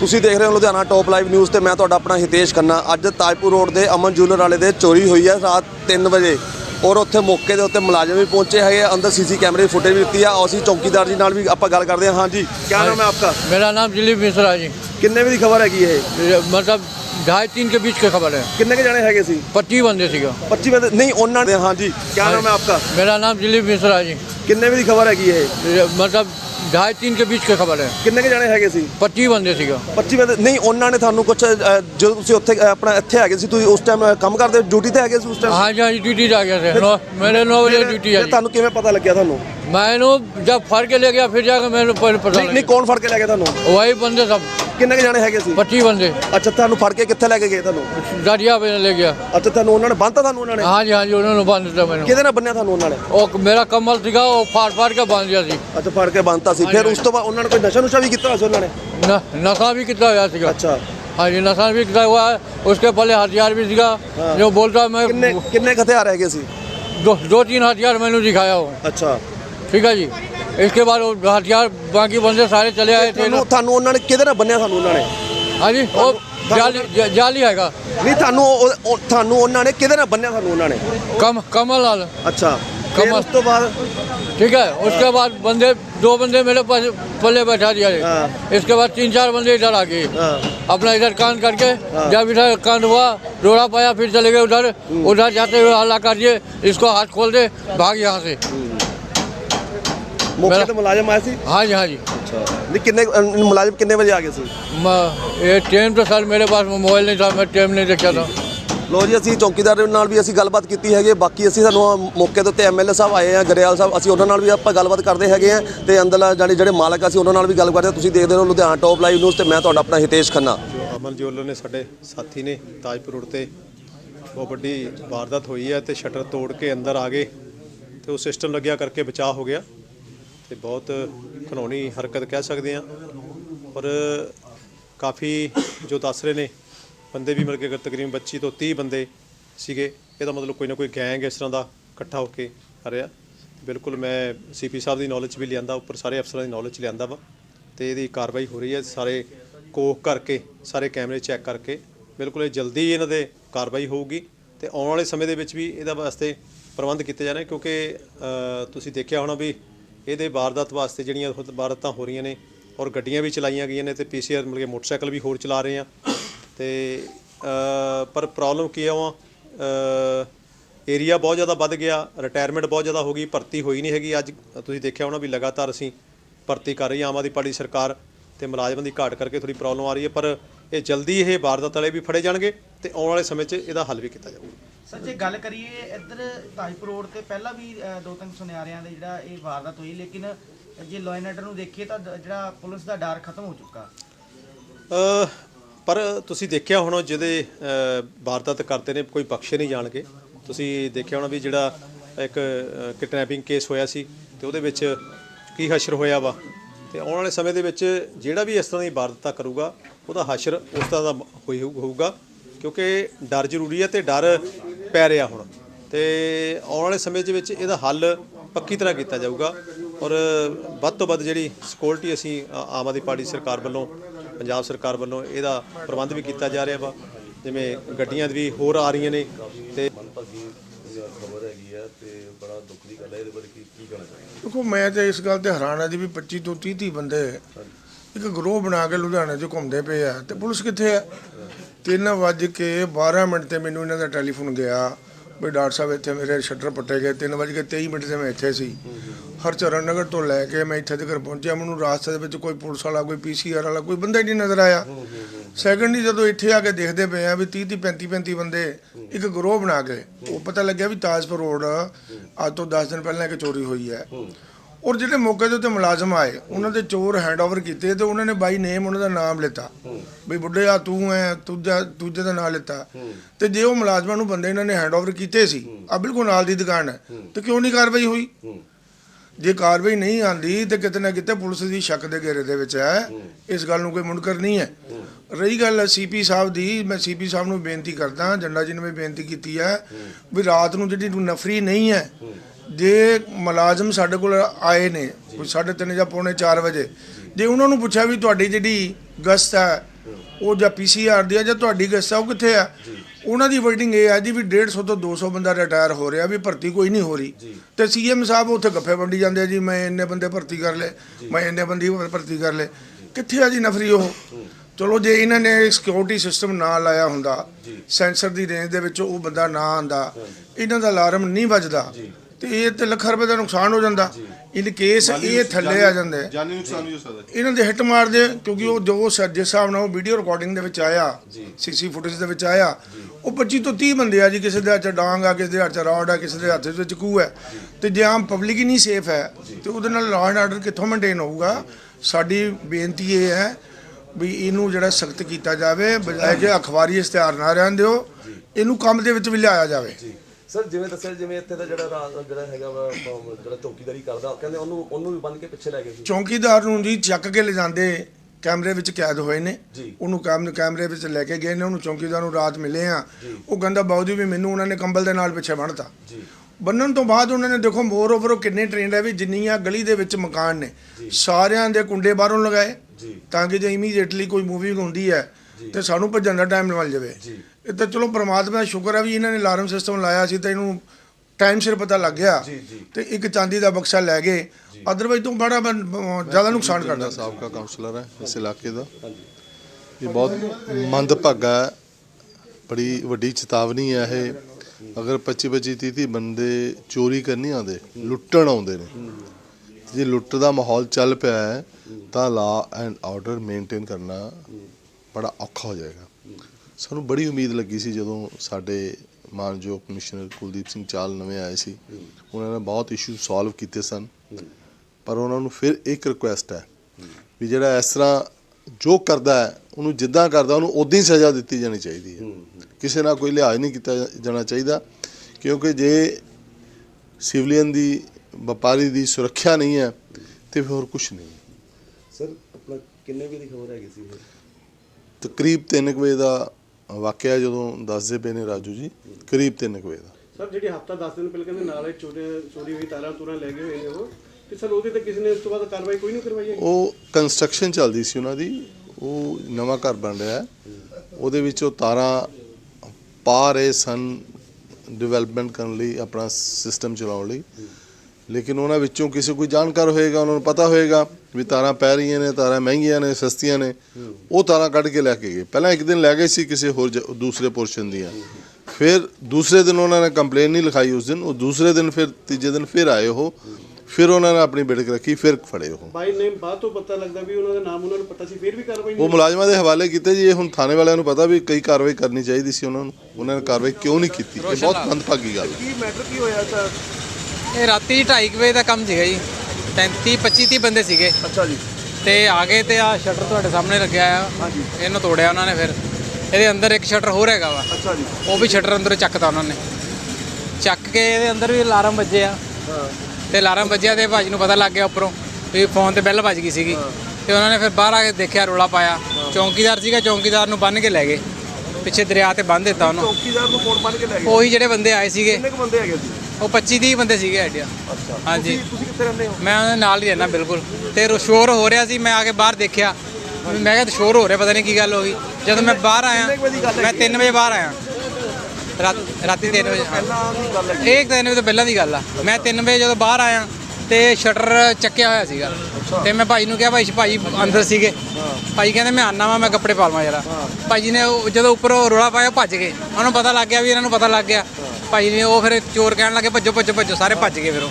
ਤੁਸੀਂ ਦੇਖ ਰਹੇ ਹੋ ਲੁਧਿਆਣਾ ਟੌਪ ਲਾਈਵ ਨਿਊਜ਼ ਤੇ ਮੈਂ ਤੁਹਾਡਾ ਆਪਣਾ ਹਿਤੇਸ਼ ਖੰਨਾ ਅੱਜ ਤਾਜਪੁਰ ਰੋਡ ਦੇ ਅਮਨ ਜੂਲਰ ਵਾਲੇ ਦੇ ਚੋਰੀ ਹੋਈ ਹੈ ਰਾਤ 3 ਵਜੇ ਔਰ ਉੱਥੇ ਮੌਕੇ ਦੇ ਉੱਤੇ ਮੁਲਾਜ਼ਮ ਵੀ ਪਹੁੰਚੇ ਹੈਗੇ ਆ, ਅੰਦਰ ਸੀਸੀ ਕੈਮਰੇ ਦੀ ਫੁਟੇਜ ਵੀ ਦਿੱਤੀ ਆ ਅਸੀਂ ਚੌਕੀਦਾਰ ਜੀ ਨਾਲ ਵੀ ਆਪਾਂ ਗੱਲ ਕਰਦੇ ਹਾਂ ਹਾਂਜੀ ਕੀ ਨਾਮ ਹੈ ਆਪਕਾ मेरा नाम दिलीप मिश्रा जी ਕਿੰਨੇ ਵਜੇ ਦੀ ਖਬਰ ਹੈਗੀ ਇਹ ये मतलब ढाई तीन के बीच की खबर है ਕਿੰਨੇ ਕੇ ਜਾਣੇ ਹੈਗੇ ਸੀ पच्चीस बंदे सीगा 25 ਬੰਦੇ ਨਹੀਂ ਉਹਨਾਂ ਨੇ ਹਾਂਜੀ ਕੀ ਨਾਮ ਹੈ ਆਪਕਾ मेरा नाम दिलीप मिश्रा जी ਕਿੰਨੇ ਵੀ ਦੀ ਖਬਰ ਹੈਗੀ ਇਹ ये मतलब ढाई तीन के बीच की खबर है ਕਿੰਨੇ ਕੇ ਜਾਣੇ ਹੈਗੇ ਸੀ पच्चीस बंदे सीगा 25 ਬੰਦੇ ਨਹੀਂ ਉਹਨਾਂ ਨੇ ਤੁਹਾਨੂੰ ਕੁਝ ਜਦੋਂ ਤੁਸੀਂ ਉੱਥੇ ਅ, ਆਪਣਾ ਇੱਥੇ ਹੈਗੇ ਸੀ ਤੁਸੀਂ ਉਸ ਟਾਈਮ ਕੰਮ ਕਰਦੇ ਡਿਊਟੀ ਤੇ ਹੈਗੇ ਸੀ ਉਸ ਟਾਈਮ हाँ जी हाँ जी ड्यूटी जा गया थे नौ मेरे नौ बजे ड्यूटी आई ਤੁਹਾਨੂੰ ਕਿਵੇਂ ਪਤਾ ਲੱਗਿਆ ਤੁਹਾਨੂੰ मैंने जब फड़ के ले गया फिर जाकर मैंने पहले पता नहीं नहीं लगा। कौन फड़ के ਲੈ ਗਿਆ ਤੁਹਾਨੂੰ वही बंदे सब ਕਿੰਨੇ ਕੁ ਜਾਣੇ ਹੈਗੇ ਸੀ? 25 ਬੰਦੇ। ਅੱਛਾ ਤੁਹਾਨੂੰ ਫੜ ਕੇ ਕਿੱਥੇ ਲੈ ਕੇ ਗਏ ਤੁਹਾਨੂੰ? ਗਾੜੀਆ ਵੇ ਲੈ ਗਿਆ। ਅੱਛਾ ਤੁਹਾਨੂੰ ਉਹਨਾਂ ਨੇ ਬੰਨਤਾ ਤੁਹਾਨੂੰ ਉਹਨਾਂ ਨੇ? ਹਾਂਜੀ ਹਾਂਜੀ ਉਹਨਾਂ ਨੂੰ ਬੰਨ ਮੈਨੂੰ। ਕਿਹਦੇ ਨਾਲ ਬੰਨਿਆ ਤੁਹਾਨੂੰ ਉਹਨਾਂ ਨੇ? ਉਹ ਮੇਰਾ ਕਮਲ ਸੀਗਾ ਉਹ ਫਾੜ ਫਾੜ ਕੇ ਬੰਨ ਗਿਆ ਸੀ। ਅੱਛਾ ਫੜ ਕੇ ਬੰਨਤਾ ਸੀ। ਫਿਰ ਉਸ ਤੋਂ ਬਾਅਦ ਉਹਨਾਂ ਨੇ ਕੋਈ ਨਸ਼ਾ ਨੁਸ਼ਾ ਵੀ ਕੀਤਾ ਸੀ ਉਹਨਾਂ ਨੇ? ਨਾ ਨਸ਼ਾ ਵੀ ਕੀਤਾ ਹੋਇਆ ਸੀਗਾ। ਅੱਛਾ। ਹਾਂਜੀ ਨਸ਼ਾ ਵੀ ਕੀਤਾ ਹੋਇਆ। ਉਸਕੇ ਪਹਿਲੇ ਹਥਿਆਰ ਵੀ ਸੀਗਾ। ਜੋ ਬੋਲਦਾ ਮੈਂ ਕਿੰਨੇ ਕਿੰਨੇ ਹਥਿਆਰ ਹੈਗੇ ਸੀ? ਦੋ ਦੋ ਤਿੰਨ ਹਥਿਆਰ ਮੈਨੂੰ ਦਿਖਾਇਆ ਉਹ। ਅੱਛਾ। ਠੀਕ ਹੈ ਜੀ। इसके बाद वो हथियार बाकी बंदे सारे चले आए थे ਤੁਹਾਨੂੰ ਤੁਹਾਨੂੰ ਉਹਨਾਂ ਨੇ ਕਿਹਦੇ ਨਾਲ ਬੰਨਿਆ ਤੁਹਾਨੂੰ ਉਹਨਾਂ ਨੇ हाँ जी वो जाली जा- जाली हैगा ਨਹੀਂ ਤੁਹਾਨੂੰ ਉਹ- ਉਹ- ਤੁਹਾਨੂੰ ਉਹਨਾਂ ਨੇ ਕਿਹਦੇ ਨਾਲ ਬੰਨਿਆ ਤੁਹਾਨੂੰ ਉਹਨਾਂ ਨੇ कम कमल लाल ਅੱਛਾ ਫਿਰ ਕਮਲ। ਉਸ ਤੋਂ ਬਾਅਦ ठीक है उसके बाद बंदे दो बंदे मेरे पास पल्ले बैठा दिया है। हाँ। इसके बाद तीन चार बंदे इधर आ गए हाँ। अपना इधर कान करके हाँ। जब इधर कान हुआ रोड़ा पाया फिर चले गए उधर उधर जाते हुए हल्ला कर दिए इसको हाथ खोल दे भाग यहाँ से ਮੌਕੇ ਮੇਰਾ- ਤੇ ਮੁਲਾਜ਼ਮ ਆਇਆ ਸੀ हाँ जी हाँ जी ਅੱਛਾ ਨਹੀਂ ਕਿੰਨੇ ਅ, ਮੁਲਾਜ਼ਮ ਕਿੰਨੇ ਵਜੇ ਆ ਗਏ ਸੀ मैं- ये टाइम तो सर मेरे पास मोबाइल नहीं था मैं टाइम नहीं देखा था ਲੋ ਜੀ ਅਸੀਂ ਚੌਕੀਦਾਰ ਦੇ ਨਾਲ ਵੀ ਅਸੀਂ ਗੱਲਬਾਤ ਕੀਤੀ ਹੈਗੀ ਹੈ। ਬਾਕੀ ਅਸੀਂ ਸਾਨੂੰ ਆਹ ਮੌਕੇ ਦੇ ਉੱਤੇ ਐਮਐਲਏ ਸਾਹਿਬ ਆਏ ਆ ਗਰੇਵਾਲ ਸਾਹਿਬ ਅਸੀਂ ਉਹਨਾਂ ਨਾਲ ਵੀ ਆਪਾਂ ਗੱਲਬਾਤ ਕਰਦੇ ਹੈਗੇ ਆ ਤੇ ਅੰਦਰਲਾ ਜਾਨੀ ਜਿਹੜੇ ਮਾਲਕ ਆ, ਅਸੀਂ ਉਹਨਾਂ ਨਾਲ ਵੀ ਗੱਲ ਕਰਦੇ ਹਾਂ। ਤੁਸੀਂ ਦੇਖਦੇ ਰਹੋ ਲੁਧਿਆਣਾ ਟੌਪ ਲਾਈਵ ਨਿਊਜ਼ ਤੇ ਮੈਂ ਤੁਹਾਡਾ ਆਪਣਾ ਹਿਤੇਸ਼ ਖੰਨਾ ਜੋ ਅਮਨ ਜਿਓਲਰ ਨੇ ਸਾਡੇ ਸਾਥੀ ਨੇ ਤਾਜਪੁਰ ਰੋਡ ਤੇ ਬਹੁਤ ਵੱਡੀ ਵਾਰਦਾਤ ਹੋਈ ਹੈ ਤੇ ਸ਼ਟਰ ਤੋੜ ਕੇ ਅੰਦਰ ਆ ਗਏ ਤੇ ਉਹ ਸਿਸਟਮ ਲੱਗਿਆ ਕਰਕੇ ਬਚਾਅ ਹੋ ਗਿਆ ਤੇ ਬਹੁਤ ਖਨੌਣੀ ਹਰਕਤ ਕਹਿ ਸਕਦੇ ਆ ਔਰ ਕਾਫੀ ਜੋ ਦੱਸ ਰਹੇ ਨੇ, ਬੰਦੇ ਵੀ ਮਿਲ ਕੇ ਤਕਰੀਬਨ 25 ਤੋਂ 30 ਬੰਦੇ ਸੀਗੇ, ਇਹਦਾ ਮਤਲਬ ਕੋਈ ਨਾ ਕੋਈ ਗੈਂਗ ਇਸ ਤਰ੍ਹਾਂ ਦਾ ਇਕੱਠਾ ਹੋ ਕੇ ਆ ਰਿਹਾ। ਬਿਲਕੁਲ ਮੈਂ ਸੀਪੀ ਸਾਹਿਬ ਦੀ ਨੌਲੇਜ ਵੀ ਲਿਆਂਦਾ, ਉੱਪਰ ਸਾਰੇ ਅਫਸਰਾਂ ਦੀ ਨੌਲੇਜ ਲਿਆਂਦਾ ਵਾ। ਤੇ ਇਹਦੀ ਕਾਰਵਾਈ ਹੋ ਰਹੀ ਹੈ, ਸਾਰੇ ਕੋਕ ਕਰਕੇ, ਸਾਰੇ ਕੈਮਰੇ ਚੈੱਕ ਕਰਕੇ। ਬਿਲਕੁਲ ਇਹ ਜਲਦੀ ਇਹਨਾਂ ਦੇ ਕਾਰਵਾਈ ਹੋਊਗੀ ਤੇ ਆਉਣ ਵਾਲੇ ਸਮੇਂ ਦੇ ਵਿੱਚ ਵੀ ਇਹਦਾ ਵਾਸਤੇ ਪ੍ਰਬੰਧ ਕੀਤੇ ਜਾਣੇ, ਕਿਉਂਕਿ ਤੁਸੀਂ ਦੇਖਿਆ ਹੋਣਾ ਵੀ ਇਹਦੇ ਵਾਰਦਾਤ ਵਾਸਤੇ ਜਿਹੜੀਆਂ ਵਾਰਦਾਤਾਂ ਹੋ ਰਹੀਆਂ ਨੇ ਔਰ ਗੱਡੀਆਂ ਵੀ ਚਲਾਈਆਂ ਗਈਆਂ ਨੇ ਤੇ ਪੀਸੀਆਰ ਮਿਲ ਕੇ ਮੋਟਰਸਾਈਕਲ ਵੀ ਹੋਰ ਚਲਾ ਰਹੇ ਆ। ਤੇ ਪਰ ਪ੍ਰੋਬਲਮ ਕੀ ਆ ਉਹ ਏਰੀਆ ਬਹੁਤ ਜ਼ਿਆਦਾ ਵੱਧ ਗਿਆ ਰਿਟਾਇਰਮੈਂਟ ਬਹੁਤ ਜ਼ਿਆਦਾ ਹੋ ਗਈ, ਭਰਤੀ ਹੋਈ ਨਹੀਂ ਹੈਗੀ। ਅੱਜ ਤੁਸੀਂ ਦੇਖਿਆ ਹੋਣਾ ਵੀ ਲਗਾਤਾਰ ਅਸੀਂ ਭਰਤੀ ਕਰ ਰਹੀ ਆਮ ਆਦਮੀ ਪਾਰਟੀ ਸਰਕਾਰ। ਤੇ ਮੁਲਾਜ਼ਮਾਂ ਦੀ ਘਾਟ ਕਰਕੇ ਥੋੜੀ ਪ੍ਰੋਬਲਮ ਆ ਰਹੀ ਹੈ ਪਰ ਇਹ ਜਲਦੀ ਇਹ ਵਾਰਦਾਤ ਵਾਲੇ ਵੀ ਫੜੇ ਜਾਣਗੇ ਤੇ ਆਉਣ ਵਾਲੇ ਸਮੇਂ 'ਚ ਇਹਦਾ ਹੱਲ ਵੀ ਕੀਤਾ ਜਾਊਗਾ। ਸਰ ਜੇ ਗੱਲ ਕਰੀਏ ਇੱਧਰ ਤਾਜਪੁਰ ਰੋਡ ਤੇ ਪਹਿਲਾਂ ਵੀ ਦੋ ਤਿੰਨ ਸੁਨਿਆਰਿਆਂ ਦੇ ਜਿਹੜਾ ਇਹ ਵਾਰਦਾਤ ਹੋਈ ਲੇਕਿਨ ਜੇ ਆਰਡਰ ਨੂੰ ਦੇਖੀਏ ਤਾਂ ਜਿਹੜਾ ਪੁਲਿਸ ਦਾ ਡਰ ਖਤਮ ਹੋ ਚੁੱਕਾ। ਪਰ ਤੁਸੀਂ ਦੇਖਿਆ ਹੋਣਾ ਜਿਹਦੇ ਵਾਰਦਾਤ ਕਰਦੇ ਨੇ ਕੋਈ ਬਖਸ਼ੇ ਨਹੀਂ ਜਾਣਗੇ। ਤੁਸੀਂ ਦੇਖਿਆ ਹੋਣਾ ਵੀ ਜਿਹੜਾ ਇੱਕ ਕਿਡਨੈਪਿੰਗ ਕੇਸ ਹੋਇਆ ਸੀ ਤੇ ਉਹਦੇ ਵਿੱਚ ਕੀ ਹਸ਼ਰ ਹੋਇਆ ਵਾ? ਤੇ ਆਉਣ ਵਾਲੇ ਸਮੇਂ ਦੇ ਵਿੱਚ ਜਿਹੜਾ ਵੀ ਇਸ ਤਰ੍ਹਾਂ ਦੀ ਵਾਰਦਾਤਾਂ ਕਰੂਗਾ, ਉਹਦਾ ਹਸ਼ਰ ਉਸ ਤਰ੍ਹਾਂ ਦਾ ਹੋਈ ਹੋਊਗਾ, ਕਿਉਂਕਿ ਡਰ ਜ਼ਰੂਰੀ ਹੈ ਤੇ ਡਰ ਪੈ ਰਿਹਾ ਹੁਣ। ਤੇ ਆਉਣ ਵਾਲੇ ਸਮੇਂ ਦੇ ਵਿੱਚ ਇਹਦਾ ਹੱਲ ਪੱਕੀ ਤਰ੍ਹਾਂ ਕੀਤਾ ਜਾਊਗਾ ਔਰ ਵੱਧ ਤੋਂ ਵੱਧ ਜਿਹੜੀ ਸਿਕਿਉਰਿਟੀ ਅਸੀਂ ਆਮ ਆਦਮੀ ਪਾਰਟੀ ਸਰਕਾਰ ਵੱਲੋਂ, ਪੰਜਾਬ ਸਰਕਾਰ ਵੱਲੋਂ ਇਹਦਾ ਪ੍ਰਬੰਧ ਵੀ ਕੀਤਾ ਜਾ ਰਿਹਾ ਵਾ। ਜਿਵੇਂ ਗੱਡੀਆਂ ਵੀ ਹੋਰ ਆ ਰਹੀਆਂ ਨੇ ਤੇ ਮੰਦਭਾਗੀ ਖਬਰ ਹੈਗੀ ਆ ਤੇ ਬੜਾ ਦੁੱਖ ਦੀ ਗੱਲ ਹੈ ਇਹਦੇ ਬਾਰੇ ਕੀ ਕੀ ਕਹਿਣਾ ਚਾਹੁੰਦੇ ਦੇਖੋ ਮੈਂ ਤੇ ਇਸ ਗੱਲ ਤੇ ਹੈਰਾਨ ਆ ਜੀ ਵੀ 25 ਤੋਂ 30 30 ਬੰਦੇ ਇੱਕ ਗਰੋਹ ਬਣਾ ਕੇ ਲੁਧਿਆਣੇ 'ਚ ਘੁੰਮਦੇ ਪਏ ਆ। ਤੇ ਪੁਲਿਸ ਕਿੱਥੇ ਆ? 3 ਵਜੇ ਕੇ 12 ਮਿੰਟ ਤੇ ਮੈਨੂੰ ਇਹਨਾਂ ਦਾ ਟੈਲੀਫੋਨ ਗਿਆ ਵੀ ਡਾਕਟਰ ਸਾਹਿਬ ਇੱਥੇ ਮੇਰੇ ਸ਼ਟਰ ਪੱਟੇ ਗਏ। 3 ਵਜੇ ਕੇ 23 ਮਿੰਟ ਤੇ ਮੈਂ ਇੱਥੇ ਸੀ। ਹਰਚਰਨ ਨਗਰ ਤੋਂ ਲੈ ਕੇ ਮੈਂ ਇੱਥੇ ਤੱਕ ਪਹੁੰਚਿਆ। ਮੈਨੂੰ ਰਾਸਤੇ ਦੇ ਵਿੱਚ ਕੋਈ ਪੁਲਿਸ ਵਾਲਾ ਕੋਈ ਪੀਸੀਆਰ ਵਾਲਾ ਕੋਈ ਬੰਦਾ ਹੀ ਨਹੀਂ ਨਜ਼ਰ ਆਇਆ। ਸੈਕੰਡ ਜਦੋਂ ਇੱਥੇ ਆ ਕੇ ਦੇਖਦੇ ਪਏ ਆ ਵੀ 30 30 35 35 ਬੰਦੇ ਇੱਕ ਗਰੋਹ ਬਣਾ ਕੇ, ਉਹ ਪਤਾ ਲੱਗਿਆ ਵੀ ਤਾਜਪੁਰ ਰੋਡ ਅੱਜ ਤੋਂ 10 ਦਿਨ ਪਹਿਲਾਂ ਇੱਕ ਚੋਰੀ ਹੋਈ ਹੈ। ਔਰ ਜਿਹੜੇ ਮੌਕੇ ਦੇ ਉੱਤੇ ਮੁਲਾਜ਼ਮ ਆਏ, ਉਹਨਾਂ ਦੇ ਚੋਰ ਹੈਂਡਓਵਰ ਕੀਤੇ ਤੇ ਉਹਨਾਂ ਨੇ ਬਾਈ ਨੇਮ ਉਹਨਾਂ ਦਾ ਨਾਮ ਲਿੱਤਾ। ਵੀ ਬੁੱਢੇ ਆ, ਤੂੰ ਐ, ਦੂਜਾ, ਦੂਜੇ ਦਾ ਨਾਮ ਲਿੱਤਾ। ਤੇ ਜੇ ਉਹ ਮੁਲਾਜ਼ਮਾਂ ਨੂੰ ਬੰਦੇ ਇਹਨਾਂ ਨੇ ਹੈਂਡਓਵਰ ਕੀਤੇ ਸੀ, ਆ ਬਿਲਕੁਲ ਨਾਲ ਦੀ ਦੁਕਾਨ ਹੈ, ਤੇ ਕਿਉਂ ਨਹੀਂ ਕਾਰਵਾਈ ਹੋਈ? ਜੇ ਕਾਰਵਾਈ ਨਹੀਂ ਆਂਦੀ ਤੇ ਕਿਤੇ ਨਾ ਕਿਤੇ ਪੁਲਿਸ ਦੀ ਸ਼ੱਕ ਦੇ ਘੇਰੇ ਦੇ ਵਿੱਚ ਹੈ, ਇਸ ਗੱਲ ਨੂੰ ਕੋਈ ਮੁਨਕਰ ਨਹੀਂ ਹੈ। ਰਹੀ ਗੱਲ ਸੀਪੀ ਸਾਹਿਬ ਦੀ ਮੈਂ ਸੀਪੀ ਸਾਹਿਬ ਨੂੰ ਬੇਨਤੀ ਕਰਦਾ ਜੰਡਾ ਜੀ ਨੇ ਵੀ ਬੇਨਤੀ ਕੀਤੀ ਹੈ ਵੀ ਰਾਤ ਨੂੰ ਜਿਹੜੀ ਨਫਰੀ ਨਹੀਂ ਹੈ ਜੇ ਮੁਲਾਜ਼ਮ ਸਾਡੇ ਕੋਲ ਆਏ ਨੇ ਕੋਈ 3:30 ਜਾਂ ਪੌਣੇ 4 ਵਜੇ ਜੇ ਉਹਨਾਂ ਨੂੰ ਪੁੱਛਿਆ ਵੀ ਤੁਹਾਡੀ ਜਿਹੜੀ ਗਸਤ ਹੈ ਉਹ ਜਾਂ ਪੀਸੀਆਰ ਦੀ ਹੈ ਜਾਂ ਤੁਹਾਡੀ ਗਸਤ ਹੈ ਉਹ ਕਿੱਥੇ ਹੈ ਉਹਨਾਂ ਦੀ ਵਰਡਿੰਗ ਇਹ ਹੈ ਜੀ ਵੀ 150 ਤੋਂ 200 ਬੰਦਾ ਰਿਟਾਇਰ ਹੋ ਰਿਹਾ ਵੀ ਭਰਤੀ ਕੋਈ ਨਹੀਂ ਹੋ ਰਹੀ। ਤੇ ਸੀਐਮ ਸਾਹਿਬ ਉੱਥੇ ਗੱਫੇ ਵੰਡੀ ਜਾਂਦੇ ਆ ਜੀ ਮੈਂ ਇੰਨੇ ਬੰਦੇ ਭਰਤੀ ਕਰ ਲਏ ਮੈਂ ਇੰਨੇ ਬੰਦੀ ਭਰਤੀ ਕਰ ਲਏ। ਕਿੱਥੇ ਆ ਜੀ ਨਫਰੀ ਉਹ? ਚਲੋ ਜੇ ਇਹਨਾਂ ਨੇ ਸਿਕਿਉਰਿਟੀ ਸਿਸਟਮ ਨਾ ਲਾਇਆ ਹੁੰਦਾ ਸੈਂਸਰ ਦੀ ਰੇਂਜ ਦੇ ਵਿੱਚ ਉਹ ਬੰਦਾ ਨਾ ਆਂਦਾ ਇਹਨਾਂ ਦਾ ਅਲਾਰਮ ਨਹੀਂ ਵੱਜਦਾ ਤੇ ਇਹ ਤੇ ਲੱਖ ਰੁਪਏ ਦਾ ਨੁਕਸਾਨ ਹੋ ਜਾਂਦਾ। ਇਨ ਕੇਸ ਇਹ ਥੱਲੇ ਆ ਜਾਂਦੇ। ਜਾਨੀ ਨੁਕਸਾਨ ਵੀ ਹੋ ਸਕਦਾ ਇਹਨਾਂ ਦੇ ਹਿੱਟ ਮਾਰਦੇ ਕਿਉਂਕਿ ਉਹ ਜੋ। ਸ- ਜਿਸ ਹਿਸਾਬ ਨਾਲ ਉਹ ਵੀਡੀਓ ਰਿਕਾਰਡਿੰਗ ਦੇ ਵਿੱਚ ਆਇਆ ਸੀਸੀ ਫੁਟੇਜ ਦੇ ਵਿੱਚ ਆਇਆ ਉਹ 25 ਤੋਂ 30 ਬੰਦੇ ਆ ਜੀ ਕਿਸੇ ਦੇ ਹੱਥ 'ਚ ਡਾਂਗ ਆ ਕਿਸੇ ਦੇ ਹੱਥ 'ਚ ਰੌਡ ਆ ਕਿਸੇ ਦੇ ਹੱਥ 'ਚ ਚਕੂ ਹੈ ਤੇ ਜੇ ਆਮ ਪਬਲਿਕ ਹੀ ਨਹੀਂ ਸੇਫ ਹੈ ਤੇ ਉਹਦੇ ਨਾਲ ਲਾਅ ਐਂਡ ਆਰਡਰ ਕਿੱਥੋਂ ਮੇਨਟੇਨ ਹੋਊਗਾ? ਸਾਡੀ ਬੇਨਤੀ ਇਹ ਹੈ ਵੀ ਇਹਨੂੰ ਜਿਹੜਾ ਸਖਤ ਕੀਤਾ ਜਾਵੇ ਬਜਾਏ ਕਿ ਅਖਬਾਰੀ ਇਸ਼ਤਿਹਾਰ ਨਾ ਰਹਿਣ ਦਿਓ ਇਹਨੂੰ ਕੰਮ ਦੇ ਵਿੱਚ ਵੀ ਲਿਆਇਆ ਜਾਵੇ। ਸਰ ਜਿਵੇਂ ਦੱਸਿਆ ਜਿਵੇਂ ਇੱਥੇ ਦਾ ਜਿਹੜਾ ਰਾ- ਜਿਹੜਾ ਹੈਗਾ ਵਾ ਜਿਹੜਾ ਚੌਕੀਦਾਰੀ ਕਰਦਾ ਕਹਿੰਦੇ ਉਹਨੂੰ ਉਹਨੂੰ ਵੀ ਬੰਨ ਕੇ ਪਿੱਛੇ ਲੈ ਗਏ ਸੀ। ਚੌਂਕੀਦਾਰ ਨੂੰ ਜੀ ਚੱਕ ਕੇ ਲਿਜਾਂਦੇ ਕੈਮਰੇ ਵਿੱਚ ਕੈਦ ਹੋਏ ਨੇ। ਜੀ। ਉਹਨੂੰ ਕੈਮ ਕੈਮਰੇ ਵਿੱਚ ਲੈ ਕੇ ਗਏ ਨੇ ਉਹਨੂੰ ਚੌਂਕੀਦਾਰ ਨੂੰ ਰਾਤ ਮਿਲੇ ਆ। ਉਹ ਕਹਿੰਦਾ ਬਾਉਦੀ ਵੀ ਮੈਨੂੰ ਉਹਨਾਂ ਨੇ ਕੰਬਲ ਦੇ ਨਾਲ ਪਿੱਛੇ ਬੰਨਤਾ ਜੀ। ਬੰਨਣ ਤੋਂ ਬਾਅਦ ਉਹਨਾਂ ਨੇ ਦੇਖੋ ਮੋਰ ਓਵਰ ਉਹ ਕਿੰਨੇ ਟ੍ਰੇਨਡ ਹੈ ਵੀ ਜਿੰਨੀਆਂ ਗਲੀ ਦੇ ਵਿੱਚ ਮਕਾਨ ਨੇ। ਸਾਰਿਆਂ ਦੇ ਕੁੰਡੇ ਬਾਹਰੋਂ ਲਗਾਏ। ਜੀ। ਤਾਂ ਕਿ ਜੇ ਇਮੀਡੀਏਟਲੀ ਕੋਈ ਮੂਵੀ ਹੁੰਦੀ ਹੈ ਤੇ ਸਾਨੂੰ ਭੱਜਣ ਦਾ ਟਾਈਮ ਮਿਲ ਜਾਵੇ। ਜੀ। ਇਹ ਤਾਂ ਚਲੋ ਪ੍ਰਮਾਤਮਾ ਦਾ ਸ਼ੁਕਰ ਹੈ ਵੀ ਇਹਨਾਂ ਨੇ ਅਲਾਰਮ ਸਿਸਟਮ ਲਾਇਆ ਸੀ ਤਾਂ ਇਹਨੂੰ ਟਾਈਮ ਸਿਰ ਪਤਾ ਲੱਗ ਗਿਆ। ਜੀ, ਜੀ। ਤੇ ਇੱਕ ਚਾਂਦੀ ਦਾ ਬਕਸਾ ਲੈ ਗਏ। ਅਦਰਵਾਈਜ਼ ਤੋਂ ਬੜਾ ਜ਼ਿਆਦਾ ਨੁਕਸਾਨ ਕਰਦਾ। ਸਾਬਕਾ ਕਾਉਂਸਲਰ ਹੈ ਇਸ ਇਲਾਕੇ ਦਾ। ਇਹ ਬਹੁਤ ਮੰਦਭਾਗਾ ਬੜੀ ਵੱਡੀ ਚੇਤਾਵਨੀ ਹੈ ਇਹ। ਅਗਰ 25 25 30 30 ਬੰਦੇ ਚੋਰੀ ਕਰਨੀ ਆਉਂਦੇ ਲੁੱਟਣ ਆਉਂਦੇ ਨੇ। ਜੇ ਲੁੱਟ ਦਾ ਮਾਹੌਲ ਚੱਲ ਪਿਆ ਹੈ ਤਾਂ ਲਾ ਐਂਡ ਆਰਡਰ ਮੇਨਟੇਨ ਕਰਨਾ ਬੜਾ ਔਖਾ ਹੋ ਜਾਏਗਾ। ਸਾਨੂੰ ਬੜੀ ਉਮੀਦ ਲੱਗੀ ਸੀ ਜਦੋਂ ਸਾਡੇ ਮਾਨਯੋਗ ਕਮਿਸ਼ਨਰ ਕੁਲਦੀਪ ਸਿੰਘ ਚਾਲ ਨਵੇਂ ਆਏ ਸੀ। ਉਹਨਾਂ ਨੇ ਬਹੁਤ ਇਸ਼ੂ ਸੋਲਵ ਕੀਤੇ ਸਨ। ਪਰ ਉਹਨਾਂ ਨੂੰ ਫਿਰ ਇੱਕ ਰਿਕੁਐਸਟ ਹੈ ਵੀ ਜਿਹੜਾ ਇਸ ਤਰ੍ਹਾਂ ਜੋ ਕਰਦਾ ਹੈ, ਉਹਨੂੰ ਜਿੱਦਾਂ ਕਰਦਾ, ਉਹਨੂੰ ਉਦਾਂ ਹੀ ਸਜ਼ਾ ਦਿੱਤੀ ਜਾਣੀ ਚਾਹੀਦੀ ਹੈ। ਕਿਸੇ ਨਾਲ ਕੋਈ ਲਿਹਾਜ਼ ਨਹੀਂ ਕੀਤਾ ਜਾਣਾ ਚਾਹੀਦਾ, ਕਿਉਂਕਿ ਜੇ ਸਿਵਲੀਅਨ ਦੀ, ਵਪਾਰੀ ਦੀ ਸੁਰੱਖਿਆ ਨਹੀਂ ਹੈ, ਤੇ ਫਿਰ ਹੋਰ ਕੁਝ ਨਹੀਂ ਸਰ ਆਪਣਾ ਕਿੰਨੇ ਵਜੇ ਦੀ ਖਬਰ ਹੈਗੀ ਸੀ ਇਹ? ਤਕਰੀਬ 3 ਵਜੇ ਦਾ ਵਾਕਿਆ ਜਦੋਂ ਦੱਸਦੇ ਪਏ ਨੇ ਰਾਜੂ ਜੀ ਕਰੀਬ 3 ਵਜੇ ਦਾ। ਸਰ ਜਿਹੜੀ ਹਫਤਾ 10 ਦਿਨ ਪਹਿਲਾਂ ਕਹਿੰਦੇ ਨਾਲ ਚੋਰੀ ਚੋਰੀ ਹੋਈ ਤਾਰਾਂ ਤੂਰਾਂ ਲੈ ਗਏ ਹੋਏ ਨੇ ਉਹ ਤੇ ਸਰ ਉਹਦੇ ਤੇ ਕਿਸੇ ਨੇ ਉਸ ਤੋਂ ਬਾਅਦ ਕਾਰਵਾਈ ਕੋਈ ਨਹੀਂ ਕਰਵਾਈ ਹੈਗੀ? ਉਹ ਕੰਸਟਰਕਸ਼ਨ ਚੱਲਦੀ ਸੀ ਉਹਨਾਂ ਦੀ ਉਹ ਨਵਾਂ ਘਰ ਬਣ ਰਿਹਾ ਹੈ। ਉਹਦੇ ਵਿੱਚ ਉਹ ਤਾਰਾਂ ਪਾ ਰਹੇ ਸਨ ਡਿਵੈਲਪਮੈਂਟ ਕਰਨ ਲਈ ਆਪਣਾ ਸਿਸਟਮ ਚਲਾਉਣ ਲਈ। ਲੇਕਿਨ ਉਹਨਾਂ ਵਿੱਚੋਂ ਕਿਸੇ ਕੋਈ ਜਾਣਕਾਰ ਹੋਏਗਾ ਉਹਨਾਂ ਨੂੰ ਪਤਾ ਹੋਏਗਾ। ਵੀ ਤਾਰਾਂ ਪੈ ਰਹੀਆਂ ਨੇ ਤਾਰਾਂ ਮਹਿੰਗੀਆਂ ਨੇ ਸਸਤੀਆਂ ਨੇ ਉਹ ਤਾਰਾਂ ਕੱਢ ਕੇ ਲੈ ਕੇ ਗਏ। ਪਹਿਲਾਂ ਇੱਕ ਦਿਨ ਲੈ ਗਏ ਸੀ ਕਿਸੇ ਹੋਰ ਦੂਸਰੇ ਪੋਰਸ਼ਨ ਦੀਆਂ। ਫਿਰ ਦੂਸਰੇ ਦਿਨ ਉਹਨਾਂ ਨੇ ਕੰਪਲੇਨ ਨਹੀਂ ਲਿਖਾਈ ਉਸ ਦਿਨ ਉਹ ਦੂਸਰੇ ਦਿਨ ਫਿਰ ਤੀਜੇ ਦਿਨ ਫਿਰ ਆਏ ਉਹ। ਫਿਰ ਉਹਨਾਂ ਨੇ ਆਪਣੀ ਬਿੜਕ ਰੱਖੀ ਫਿਰ ਫੜੇ ਉਹ। ਬਾਈ ਨੇਮ ਬਾਅਦ ਤੋਂ ਪਤਾ ਲੱਗਦਾ ਵੀ ਉਹਨਾਂ ਦਾ ਨਾਮ ਉਹਨਾਂ ਨੂੰ ਪਤਾ ਸੀ ਫਿਰ ਵੀ ਕਾਰਵਾਈ ਉਹ ਨਹੀਂ ਮੁਲਾਜ਼ਮਾਂ ਦੇ ਹਵਾਲੇ ਕੀਤੇ ਜੀ ਇਹ ਹੁਣ ਥਾਣੇ ਵਾਲਿਆਂ ਨੂੰ ਪਤਾ ਵੀ ਕਈ ਕਾਰਵਾਈ ਕਰਨੀ ਚਾਹੀਦੀ ਸੀ ਉਹਨਾਂ ਨੂੰ। ਉਹਨਾਂ ਨੇ ਕਾਰਵਾਈ ਕਿਉਂ ਨਹੀਂ ਕੀਤੀ? ਇਹ ਬਹੁਤ ਮੰਦਭਾਗੀ ਗੱਲ। ਹੈ ਕੀ ਮੈਟਰ ਕੀ ਹੋਇਆ ਸਰ? ਇਹ ਰਾਤੀ 2:30 ਵਜੇ ਦਾ ਕੰਮ ਸੀਗਾ ਜੀ। 35 25 30 ਬੰਦੇ ਸੀਗੇ। ਅੱਛਾ ਜੀ। ਤੇ ਆ ਗਏ ਤੇ ਆ ਸ਼ਟਰ ਤੁਹਾਡੇ ਸਾਹਮਣੇ ਲੱਗਿਆ ਆ। ਹਾਂਜੀ। ਇਹਨੂੰ ਤੋੜਿਆ ਉਹਨਾਂ ਨੇ ਫਿਰ। ਇਹਦੇ ਅੰਦਰ ਇੱਕ ਸ਼ਟਰ ਹੋਰ ਹੈਗਾ ਵਾ। ਅੱਛਾ ਜੀ। ਉਹ ਵੀ ਸ਼ਟਰ ਅੰਦਰੋਂ ਚੱਕਤਾ ਉਹਨਾਂ ਨੇ। ਚੱਕ ਕੇ ਇਹਦੇ ਅੰਦਰ ਵੀ ਅਲਾਰਮ ਵੱਜੇ ਆ। ਤੇ ਅਲਾਰਮ ਵੱਜਿਆ ਤੇ ਭਾਜੀ ਨੂੰ ਪਤਾ ਲੱਗ ਗਿਆ ਉੱਪਰੋਂ ਵੀ ਫੋਨ ਤੇ ਬੈਲ ਵੱਜ ਗਈ ਸੀਗੀ। ਤੇ ਉਹਨਾਂ ਨੇ ਫਿਰ ਬਾਹਰ ਆ ਕੇ ਦੇਖਿਆ ਰੋਲਾ ਪਾਇਆ। ਚੌਂਕੀਦਾਰ ਸੀਗਾ ਚੌਂਕੀਦਾਰ ਨੂੰ ਬੰਨ ਕੇ ਲੈ ਗਏ। ਪਿੱਛੇ ਦਰਿਆ ਤੇ ਬੰਨ ਦਿੱਤਾ ਉਹਨੂੰ। ਚੌਕੀਦਾਰ ਨੂੰ ਫੋਨ ਬੰਨ ਕੇ ਲੈ ਗਏ? ਉਹੀ ਜਿਹੜੇ ਬੰਦੇ ਆਏ ਸੀਗੇ। ਕਿੰਨੇ ਕੁ ਬੰਦੇ ਹੈਗੇ ਸੀ? ਉਹ 25 30 ਬੰਦੇ ਸੀਗੇ ਆਈਡੀਆ ਅੱਛਾ। ਹਾਂਜੀ। ਤੁਸੀਂ ਤੁਸੀਂ ਕਿੱਥੇ ਰਹਿੰਦੇ ਹੋ? ਮੈਂ ਉਹਦੇ ਨਾਲ ਹੀ ਰਹਿਣਾ ਬਿਲਕੁਲ। ਤੇ ਰੋ- ਸ਼ੋਰ ਹੋ ਰਿਹਾ ਸੀ ਮੈਂ ਆ ਕੇ ਬਾਹਰ ਦੇਖਿਆ। ਮੈਂ ਕਿਹਾ ਸ਼ੋਰ ਹੋ ਰਿਹਾ ਪਤਾ ਨਹੀਂ ਕੀ ਗੱਲ ਹੋ ਗਈ। ਜਦੋਂ ਮੈਂ ਬਾਹਰ ਆਇਆ ਕਿੰਨੇ ਕੁ ਵਜੇ ਦੀ ਗੱਲ ਮੈਂ ਹੈਗੀ 3 ਵਜੇ ਬਾਹਰ ਆਇਆ। ਰਾਤ- ਰਾਤੀ 3 ਵਜੇ ਹਾਂ। ਪਹਿਲਾਂ ਦੀ ਗੱਲ ਹੈ ਇਹ 3 ਵਜੇ ਤੋਂ ਪਹਿਲਾਂ ਦੀ ਗੱਲ ਆ। ਮੈਂ 3 ਵਜੇ ਜਦੋਂ ਬਾਹਰ ਆਇਆ ਤੇ ਸ਼ਟਰ ਚੱਕਿਆ ਹੋਇਆ ਸੀਗਾ। ਤੇ ਮੈਂ ਭਾਈ ਨੂੰ ਕਿਹਾ ਭਾਈ ਭਾਈ ਅੰਦਰ ਸੀਗੇ। ਭਾਈ ਕਹਿੰਦੇ ਮੈਂ ਆਨਾ ਵਾ ਮੈਂ ਕੱਪੜੇ ਪਾਲਵਾਂ ਜਰਾ। ਭਾਈ ਨੇ ਉਹ- ਜਦੋਂ ਉੱਪਰ ਰੋਲਾ ਪਾਇਆ ਭੱਜ ਗਏ। ਉਹਨੂੰ ਪਤਾ ਲੱਗ ਗਿਆ ਵੀ ਇਹਨਾਂ ਨੂੰ ਪਤਾ ਲੱਗ ਗਿਆ। ਭਾਈ ਨੇ ਉਹ ਫਿਰ ਚੋਰ ਕਹਿਣ ਲੱਗੇ ਭੱਜੋ ਭੱਜੋ ਭੱਜੋ ਸਾਰੇ ਭੱਜ ਗਏ ਫਿਰ ਉਹ।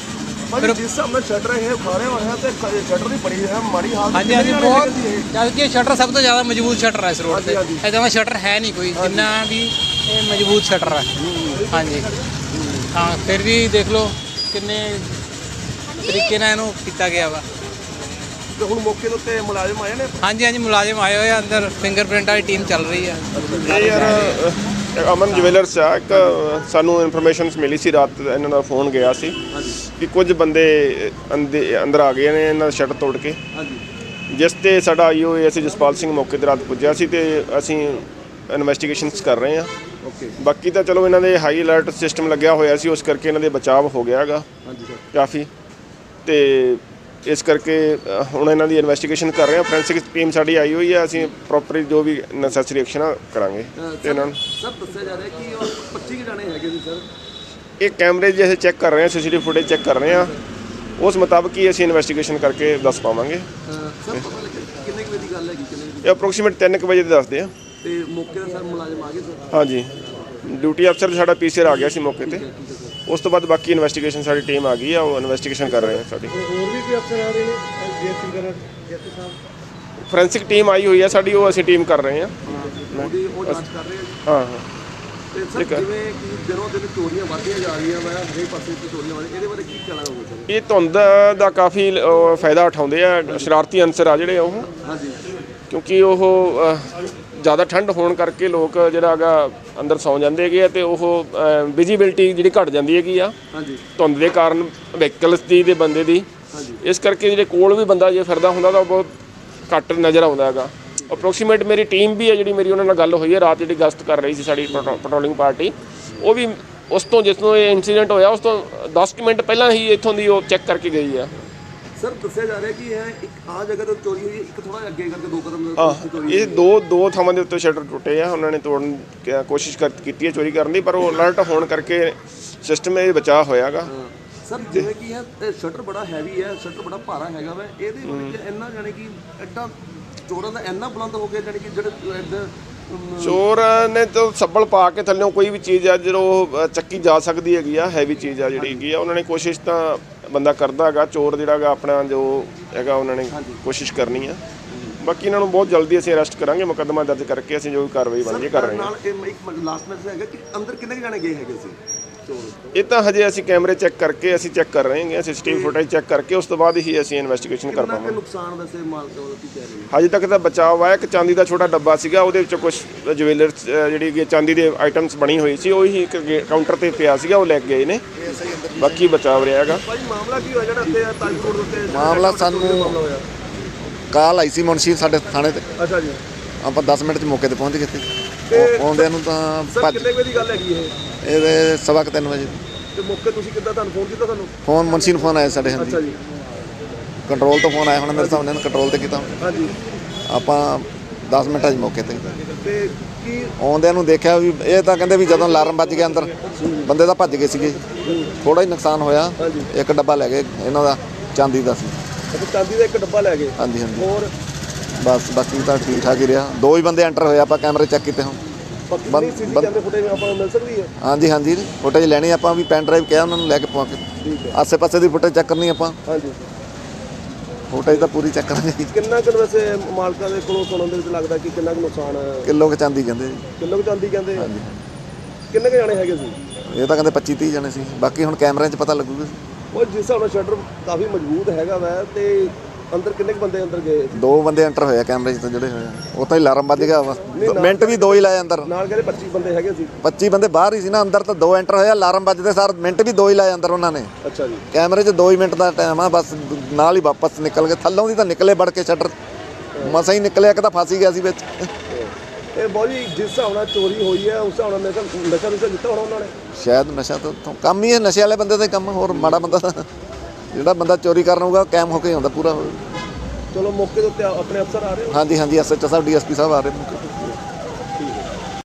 ਭਾਜੀ ਜਿਸ ਹਿਸਾਬ ਨਾਲ ਸ਼ਟਰ ਇਹ ਫਾੜੇ ਹੋਇਆ ਤੇ ਸ਼ਟਰ ਦੀ ਬੜੀ ਹੈ ਮਾੜੀ ਹਾਲਤ ਹਾਂਜੀ ਹਾਂਜੀ ਬਹੁਤ ਜਦ ਕਿ ਸ਼ਟਰ ਸਭ ਤੋਂ ਜ਼ਿਆਦਾ ਮਜ਼ਬੂਤ ਸ਼ਟਰ ਹੈ ਇਸ ਰੋਡ ਤੇ। ਇਦਾਂ ਦਾ ਸ਼ਟਰ ਹੈ ਨਹੀਂ ਕੋਈ ਜਿੰਨਾ ਵੀ ਇਹ ਮਜ਼ਬੂਤ ਸ਼ਟਰ ਹੈ ਹਾਂਜੀ। ਹਾਂ ਫਿਰ ਵੀ ਦੇਖ ਲਓ ਕਿੰਨੇ ਤਰੀਕੇ ਨਾਲ ਇਹਨੂੰ ਕੀਤਾ ਗਿਆ ਵਾ। ਤੇ ਹੁਣ ਮੌਕੇ ਦੇ ਉੱਤੇ ਮੁਲਾਜ਼ਮ ਆਏ ਨੇ? ਹਾਂਜੀ ਹਾਂਜੀ ਮੁਲਾਜ਼ਮ ਆਏ ਹੋਏ ਆ ਅੰਦਰ ਫਿੰਗਰਪ੍ਰਿੰਟ ਵਾਲੀ ਟੀਮ ਚੱਲ ਰਹੀ ਹੈ ਇਹ ਯਾਰ ਅ, ਅਮਨ ਜਵੈਲਰਸ ਆ ਇੱਕ ਸਾਨੂੰ ਇਨਫੋਰਮੇਸ਼ਨ ਮਿਲੀ ਸੀ ਰਾਤ ਇਹਨਾਂ ਦਾ ਫੋਨ ਗਿਆ ਸੀ ਕਿ ਕੁਝ ਬੰਦੇ ਅੰਦੇ- ਅੰਦਰ ਆ ਗਏ ਨੇ ਇਹਨਾਂ ਦਾ ਸ਼ਟਰ ਤੋੜ ਕੇ। ਜਿਸ ਤੇ ਸਾਡਾ ਆਈਓ ਅਸੀਂ ਜਸਪਾਲ ਸਿੰਘ ਮੌਕੇ ਤੇ ਰਾਤ ਪੁੱਜਿਆ ਸੀ ਤੇ ਅਸੀਂ ਇਨਵੈਸਟੀਗੇਸ਼ਨਸ ਕਰ ਰਹੇ ਹਾਂ। ਓਕੇ। ਬਾਕੀ ਤਾਂ ਚਲੋ ਇਹਨਾਂ ਦੇ ਹਾਈ ਅਲਰਟ ਸਿਸਟਮ ਲੱਗਿਆ ਹੋਇਆ ਸੀ ਉਸ ਕਰਕੇ ਇਹਨਾਂ ਦੇ ਬਚਾਅ ਹੋ ਗਿਆ ਹੈਗਾ ਹਾਂਜੀ ਸਰ। ਕਾਫੀ। ਤੇ ਇਸ ਕਰਕੇ ਅ, ਹੁਣ ਇਹਨਾਂ ਦੀ ਇਨਵੈਸਟੀਗੇਸ਼ਨ ਕਰ ਰਹੇ ਹਾਂ। ਫੋਰੈਂਸਿਕ ਟੀਮ ਸਾਡੀ ਆਈ ਹੋਈ ਹੈ। ਅਸੀਂ ਪ੍ਰੋਪਰਲੀ ਜੋ ਵੀ ਨੈਸੈਸਰੀ ਐਕਸ਼ਨ ਆ ਕਰਾਂਗੇ। ਤੇ ਇਹਨਾਂ ਨੂੰ ਸਰ ਦੱਸਿਆ ਜਾ ਰਿਹਾ ਕਿ ਉਹ 25 ਕੁ ਜਾਣੇ ਹੈਗੇ ਸੀ ਸਰ। ਇਹ ਕੈਮਰੇ ਜੇ ਅਸੀਂ ਚੈੱਕ ਕਰ ਰਹੇ ਹਾਂ ਸੀਸੀਟੀਵੀ ਫੁਟੇਜ ਚੈੱਕ ਕਰ ਰਹੇ ਹਾਂ ਉਸ ਮੁਤਾਬਕ ਹੀ ਅਸੀਂ ਇਨਵੈਸਟੀਗੇਸ਼ਨ ਕਰਕੇ ਦੱਸ ਪਾਵਾਂਗੇ। ਸਰ ਪਤਾ ਲੱਗਿਆ ਕਿੰਨੇ ਕੁ ਵਜੇ ਦੀ ਗੱਲ ਹੈਗੀ ਕਿੰਨੇ ਕੁ ਇਹ ਅਪਰੋਕਸੀਮੇਟ 3 ਵਜੇ ਦੇ ਦੱਸਦੇ ਆ। ਦੀ ਤੇ ਮੌਕੇ ਤੇ ਸਰ ਮੁਲਾਜ਼ਮ ਆ ਗਏ ਸਰ? ਹਾਂਜੀ। ਡਿਊਟੀ ਅਫਸਰ ਸਾਡਾ ਪੀਸੀਆਰ ਆ ਗਿਆ ਸੀ ਮੌਕੇ ਤੇ। ਉਸ ਤੋਂ ਬਾਅਦ ਬਾਕੀ ਇਨਵੈਸਟੀਗੇਸ਼ਨ ਸਾਡੀ ਟੀਮ ਆ ਗਈ ਆ ਉਹ ਇਨਵੈਸਟੀਗੇਸ਼ਨ ਕਰ ਰਹੇ ਆ ਸਾਡੀ। ਹੋਰ ਵੀ ਕੋਈ ਅਫਸਰ ਆ ਰਹੇ ਨੇ ਡੀਐਸਪੀ ਵਗੈਰਾ ਡੀਐਸਪੀ ਸਾਹਿਬ? ਫੋਰੈਂਸਿਕ ਟੀਮ ਆਈ ਹੋਈ ਆ ਸਾਡੀ ਉਹ ਅਸੀਂ ਟੀਮ ਕਰ ਰਹੇ ਆ। ਉਹਦੀ ਉਹ ਜਾਂਚ ਕਰ ਰਹੇ ਆ ਜੀ। ਹਾਂ ਹਾਂ। ਤੇ ਸਰ ਜਿਵੇਂ ਕਿ ਦਿਨੋਂ ਦਿਨ ਚੋਰੀਆਂ ਵੱਧਦੀਆਂ ਜਾ ਰਹੀਆਂ ਵਾ ਹਰੇਕ ਪਾਸੇ ਤੇ ਚੋਰੀਆਂ ਵੱਧ ਇਹਦੇ ਬਾਰੇ ਕੀ ਕਹਿਣਾ ਹੋਊਗਾ ਸਰ? ਇਹ ਧੁੰਦ ਦਾ ਕਾਫੀ ਅਹ, ਫਾਇਦਾ ਉਠਾਉਂਦੇ ਆ ਸ਼ਰਾਰਤੀ ਅੰਸਰ ਆ ਜਿਹੜੇ ਉਹ। ਹਾਂਜੀ। ਕਿਉਂਕਿ ਉਹ ਅਹ, ਜ਼ਿਆਦਾ ਠੰਡ ਹੋਣ ਕਰਕੇ ਲੋਕ ਜਿਹੜਾ ਹੈਗਾ ਅੰਦਰ ਸੌਂ ਜਾਂਦੇ ਹੈਗੇ ਆ ਤੇ ਉਹ ਵਿਜ਼ੀਬਿਲਟੀ ਜਿਹੜੀ ਘਟ ਜਾਂਦੀ ਹੈਗੀ ਆ। ਹਾਂਜੀ। ਧੁੰਦ ਦੇ ਕਾਰਨ ਵਹੀਕਲਸ ਦੀ ਤੇ ਬੰਦੇ ਦੀ। ਇਸ ਕਰਕੇ ਜਿਹੜੇ ਕੋਲ ਵੀ ਬੰਦਾ ਜੇ ਫਿਰਦਾ ਹੁੰਦਾ ਤਾਂ ਉਹ ਬਹੁਤ ਘੱਟ ਨਜ਼ਰ ਆਉਂਦਾ ਹੈਗਾ। ਅਪਰੋਕਸੀਮੇਟ ਮੇਰੀ ਟੀਮ ਵੀ ਹੈ ਜਿਹੜੀ ਮੇਰੀ ਉਹਨਾਂ ਨਾਲ ਗੱਲ ਹੋਈ ਹੈ ਰਾਤ ਜਿਹੜੀ ਗਸ਼ਤ ਕਰ ਰਹੀ ਸੀ ਸਾਡੀ ਪੈਟਰੋਲਿੰਗ ਪਾਰਟੀ ਉਹ ਵੀ ਉਸ ਤੋਂ ਜਿਸ ਤੋਂ ਇਹ ਇਨਸੀਡੈਂਟ ਹੋਇਆ ਉਸ ਤੋਂ 10 ਕੁ ਮਿੰਟ ਪਹਿਲਾਂ ਹੀ ਇੱਥੋਂ ਦੀ ਉਹ ਚੈੱਕ ਕਰਕੇ ਗਈ ਆ। ਸਰ ਦੱਸਿਆ ਜਾ ਰਿਹਾ ਕਿ ਇਹ ਇੱਕ ਆ ਜਗ੍ਹਾ ਤੇ ਚੋਰੀ ਹੋਈ ਹੈ ਇੱਕ ਥੋੜਾ ਅੱਗੇ ਕਰਕੇ ਦੋ ਕਦਮ ਉੱਥੇ ਚੋਰੀ ਇਹ ਦੋ ਦੋ ਥਾਵਾਂ ਦੇ ਉੱਤੇ ਸ਼ਟਰ ਟੁੱਟੇ ਆ ਉਹਨਾਂ ਨੇ ਤੋੜਨ ਕੋਸ਼ਿਸ਼ ਕਰ- ਕੀਤੀ ਹੈ ਚੋਰੀ ਕਰਨ ਦੀ ਪਰ ਉਹ ਅਲਰਟ ਹੋਣ ਕਰਕੇ ਸਿਸਟਮ ਇਹ ਬਚਾਅ ਹੋਇਆਗਾ। ਸਰ ਜਿਵੇਂ ਕਿ ਇਹ ਸ਼ਟਰ ਬੜਾ ਹੈਵੀ ਹੈ ਸ਼ਟਰ ਬੜਾ ਭਾਰਾ ਹੈਗਾ ਵਾ ਇਹਦੇ ਵਿੱਚ ਇੰਨਾ ਜਾਣੀ ਕਿ ਐਡਾ ਚੋਰਾਂ ਦਾ ਇੰਨਾ ਬੁਲੰਦ ਹੋ ਗਿਆ ਜਾਣੀ ਕਿ ਜਿਹੜੇ ਇੱਧਰ ਅਮ, ਚੋਰ ਨੇ ਤਾਂ ਸੱਬਲ ਪਾ ਕੇ ਥੱਲੇੋਂ ਕੋਈ ਵੀ ਚੀਜ਼ ਆ ਜਦੋਂ ਉਹ, ਅ, ਚੱਕੀ ਜਾ ਸਕਦੀ ਹੈਗੀ ਆ ਹੈਵੀ ਚੀਜ਼ ਆ ਜਿਹੜੀ ਹੈਗੀ ਆ ਉਹਨਾਂ ਨੇ ਕੋਸ਼ਿਸ਼ ਤਾਂ ਬੰਦਾ ਕਰਦਾ ਹੈਗਾ ਚੋਰ ਜਿਹੜਾ ਹੈਗਾ ਆਪਣਾ ਜੋ ਹੈਗਾ ਉਹਨਾਂ ਨੇ ਕੋਸ਼ਿਸ਼ ਕਰਨੀ ਆ। ਬਾਕੀ ਇਹਨਾਂ ਨੂੰ ਬਹੁਤ ਜਲਦੀ ਅਸੀਂ ਅਰੈਸਟ ਕਰਾਂਗੇ ਮੁਕੱਦਮਾ ਦਰਜ ਕਰਕੇ ਅਸੀਂ ਜੋ ਵੀ ਕਾਰਵਾਈ ਬਣਦੀ ਕਰ ਰਹੇ ਹਾਂ। ਨਾਲ ਇਹ ਇੱਕ ਲਾਸਟ ਮੈਸੇਜ ਹੈਗਾ ਕਿ ਅੰਦਰ ਕਿੰਨੇ ਜਾਣੇ ਗਏ ਹੈਗੇ ਸੀ? ਇਹ ਤਾਂ ਹਜੇ ਅਸੀਂ ਕੈਮਰੇ ਚੈੱਕ ਕਰਕੇ ਅਸੀਂ ਚੈੱਕ ਕਰ ਰਹੇ ਹਾਂ ਸੀਸੀਟੀਵੀ ਫੁਟੇਜ ਚੈੱਕ ਕਰਕੇ ਉਸ ਤੋਂ ਬਾਅਦ ਹੀ ਅਸੀਂ ਇਨਵੈਸਟੀਗੇਸ਼ਨ ਕਰ ਪਾਵਾਂਗੇ। ਨੁਕਸਾਨ ਵੈਸੇ ਮਾਲ ਦਾ ਕੀ ਕਹਿ ਰਹੇ ਹੋ? ਹਜੇ ਤੱਕ ਤਾਂ ਬਚਾਅ ਹੋਇਆ ਇੱਕ ਚਾਂਦੀ ਦਾ ਛੋਟਾ ਡੱਬਾ ਸੀਗਾ ਉਹਦੇ ਵਿੱਚੋਂ ਕੁਝ ਜੁਐਲਰਸ ਜਿਹੜੀ ਕਿ ਚਾਂਦੀ ਦੇ ਆਈਟਮਸ ਬਣੀ ਹੋਈ ਸੀ ਉਹ ਹੀ ਇੱਕ ਕਾਊਂਟਰ ਤੇ ਪਿਆ ਸੀਗਾ ਉਹ ਲੈ ਕੇ ਗਏ ਨੇ। ਬਾਕੀ ਬਚਾਅ ਰਿਹਾ ਹੈਗਾ। ਭਾਈ ਮਾਮਲਾ ਕੀ ਹੋਇਆ ਜਿਹੜਾ ਇੱਥੇ ਤਾਜਪੁਰ ਉੱਤੇ ਮਾਮਲਾ ਸਾਨੂੰ ਕਾਲ ਆਈ ਸੀ ਮੁਨਸ਼ੀ ਸਾਡੇ ਥਾਣੇ ਤੇ। ਅੱਛਾ ਜੀ। ਆਪਾਂ 10 ਮਿੰਟ ਚ ਮੌਕੇ ਤੇ ਪਹੁੰਚ ਗਏ ਤੇ ਆਉਂਦਿਆਂ ਨੂੰ ਤਾਂ ਸਰ ਭੱਜ ਕਿੰਨੇ ਵਜੇ ਦੀ ਗੱਲ ਹੈਗੀ ਇਹ? ਇਹਦੇ ਸਵਾ ਕੁ ਤਿੰਨ ਵਜੇ। ਤੇ ਮੌਕੇ ਤੁਸੀਂ ਕਿੱਦਾਂ ਤੁਹਾਨੂੰ ਫੋਨ ਕੀਤਾ ਤੁਹਾਨੂੰ? ਫੋਨ ਮੁਨਸ਼ੀ ਨੂੰ ਫੋਨ ਆਇਆ ਸਾਡੇ ਅੱਛਾ ਹਾਂਜੀ। ਜੀ। ਕੰਟਰੋਲ ਤੋਂ ਫੋਨ ਆਇਆ ਹੁਣ ਮੇਰੇ ਸਾਹਮਣੇ ਕੰਟਰੋਲ ਤੇ ਕੀਤਾ। ਹਾਂਜੀ। ਆਪਾਂ 10 ਮਿੰਟਾਂ 'ਚ ਮੌਕੇ ਤੇ ਤੇ ਕੀ ਆਉਂਦਿਆਂ ਨੂੰ ਦੇਖਿਆ ਵੀ ਇਹ ਤਾਂ ਕਹਿੰਦੇ ਵੀ ਜਦੋਂ ਅਲਾਰਮ ਵੱਜ ਗਿਆ ਅੰਦਰ ਬੰਦੇ ਤਾਂ ਭੱਜ ਗਏ ਸੀਗੇ। ਥੋੜਾ ਹੀ ਨੁਕਸਾਨ ਹੋਇਆ ਇੱਕ ਡੱਬਾ ਲੈ ਗਏ ਇਹਨਾਂ ਦਾ ਚਾਂਦੀ ਦਾ ਸੀ। ਅੱਛਾ ਚਾਂਦੀ ਦਾ ਇੱਕ ਡੱਬਾ ਲੈ ਗਏ। ਹਾਂਜੀ ਹਾਂਜੀ। ਹੋਰ ਬਸ ਬਾਕੀ ਤਾਂ ਠੀਕ ਠਾਕ ਹੀ ਰਿਹਾ। ਦੋ ਹੀ ਬੰਦੇ ਐਂਟਰ ਹੋਏ ਆਪਾਂ ਕੈਮਰੇ ਚੈੱਕ ਕੀਤੇ ਹੁਣ। ਬਾਕੀ ਸੀਸੀ ਕੈਮਰੇ ਫੁਟੇਜ ਆਪਾਂ ਨੂੰ ਮਿਲ ਸਕਦੀ ਹੈ? ਹਾਂਜੀ ਹਾਂਜੀ। ਫੁਟੇਜ ਲੈਣੀ ਆਪਾਂ ਵੀ ਪੈਨ ਡਰਾਈਵ ਕਿਹਾ ਉਹਨਾਂ ਨੂੰ ਲੈ ਕੇ ਕੇ। ਆਸੇ ਪਾਸੇ ਦੀ ਫੁਟੇਜ ਚੈੱਕ ਕਰਨੀ ਆਪਾਂ। ਹਾਂਜੀ। ਫੁਟੇਜ ਤਾਂ ਪੂਰੀ ਚੈੱਕ ਕਰਾਂਗੇ। ਕਿੰਨਾ ਕੁ ਵੈਸੇ ਮਾਲਕਾਂ ਦੇ ਕੋਲੋਂ ਸੁਣਨ ਦੇ ਵਿੱਚ ਲੱਗਦਾ ਕਿ ਕਿੰਨਾ ਕੁ ਨੁਕਸਾਨ ਕਿਲੋ ਕੁ ਚਾਂਦੀ ਕਹਿੰਦੇ ਜੀ। ਕਿੰਨਾ ਕੁ ਚਾਂਦੀ ਕਹਿੰਦੇ ਕਿੰਨੇ ਕੁ ਜਾਣੇ ਹੈਗੇ ਸੀ? ਇਹ ਤਾਂ ਕਹਿੰਦੇ 25 30 ਜਣੇ ਸੀ। ਬਾਕੀ ਹੁਣ ਕੈਮਰਿਆਂ 'ਚ ਪਤਾ ਲੱਗੂਗਾ। ਉਹ ਜਿਸ ਹਿਸਾਬ ਨਾਲ ਸ਼ਟਰ ਕਾਫੀ ਮਜ਼ਬੂਤ ਹੈਗਾ ਵੈ ਤੇ ਅੰਦਰ ਕਿੰਨੇ ਕੁ ਬੰਦੇ ਅੰਦਰ ਗਏ ਦੋ ਬੰਦੇ ਐਂਟਰ ਹੋਏ ਆ ਕੈਮਰੇ 'ਚ ਤਾਂ ਜਿਹੜੇ ਹੋਏ ਆ। ਉਹ ਤਾਂ ਹੀ ਅਲਾਰਮ ਵੱਜ ਗਿਆ ਵਾ। ਮਿੰਟ ਵੀ ਦੋ ਹੀ ਲਾਏ ਅੰਦਰ। ਨਾਲ ਕਹਿੰਦੇ 25 ਬੰਦੇ ਹੈਗੇ ਸੀ? 25 ਬੰਦੇ ਬਾਹਰ ਹੀ ਸੀ ਨਾ ਅੰਦਰ ਤਾਂ ਦੋ ਐਂਟਰ ਹੋਏ ਆ ਅਲਾਰਮ ਵੱਜਦੇ ਸਾਰ ਮਿੰਟ ਵੀ ਦੋ ਹੀ ਲਾਏ ਅੰਦਰ ਉਹਨਾਂ ਨੇ। ਅੱਛਾ ਜੀ। ਕੈਮਰੇ 'ਚ 2 ਹੀ ਮਿੰਟ ਦਾ ਟਾਈਮ ਆ ਬਸ ਨਾਲ ਹੀ ਵਾਪਸ ਨਿਕਲ ਗਏ। ਥੱਲੋਂ ਦੀ ਤਾਂ ਨਿਕਲੇ ਵੜ ਕੇ ਸ਼ਟਰ ਮਸਾਂ ਹੀ ਨਿਕਲਿਆ ਕਿ ਤਾਂ ਫਸ ਹੀ ਗਿਆ ਸੀ ਵਿੱਚ। ਇਹ ਜੀ ਜਿਸ ਹਿਸਾਬ ਨਾਲ ਚੋਰੀ ਹੋਈ ਹੈ ਉਸ ਹਿਸਾਬ ਨਾਲ ਨਸ਼ਾ ਨਸ਼ਾ ਨੁਸ਼ਾ ਦਿੱਤਾ ਹੋਣਾ ਉਹਨਾਂ ਨੇ? ਸ਼ਾਇਦ ਨਸ਼ਾ ਤਾਂ ਕੰਮ ਹੀ ਹੈ ਨਸ਼ੇ ਵਾਲੇ ਬੰਦੇ ਦਾ ਹੀ ਕੰਮ ਹੋਰ ਮਾੜਾ ਬੰਦਾ ਤਾਂ ਜਿਹੜਾ ਬੰਦਾ ਚੋਰੀ ਕਰਨ ਆਊਗਾ ਕੈਮ ਹੋ ਕੇ ਹੀ ਆਉਂਦਾ ਪੂਰਾ। ਚਲੋ ਮੌਕੇ ਦੇ ਉੱਤੇ ਆਪਣੇ ਅਫਸਰ ਆ ਰਹੇ ਹੋ? ਹਾਂਜੀ ਹਾਂਜੀ ਐਸਐਚਓ ਸਾਹਿਬ ਡੀਐਸਪੀ ਸਾਹਿਬ ਆ ਰਹੇ ਨੇ।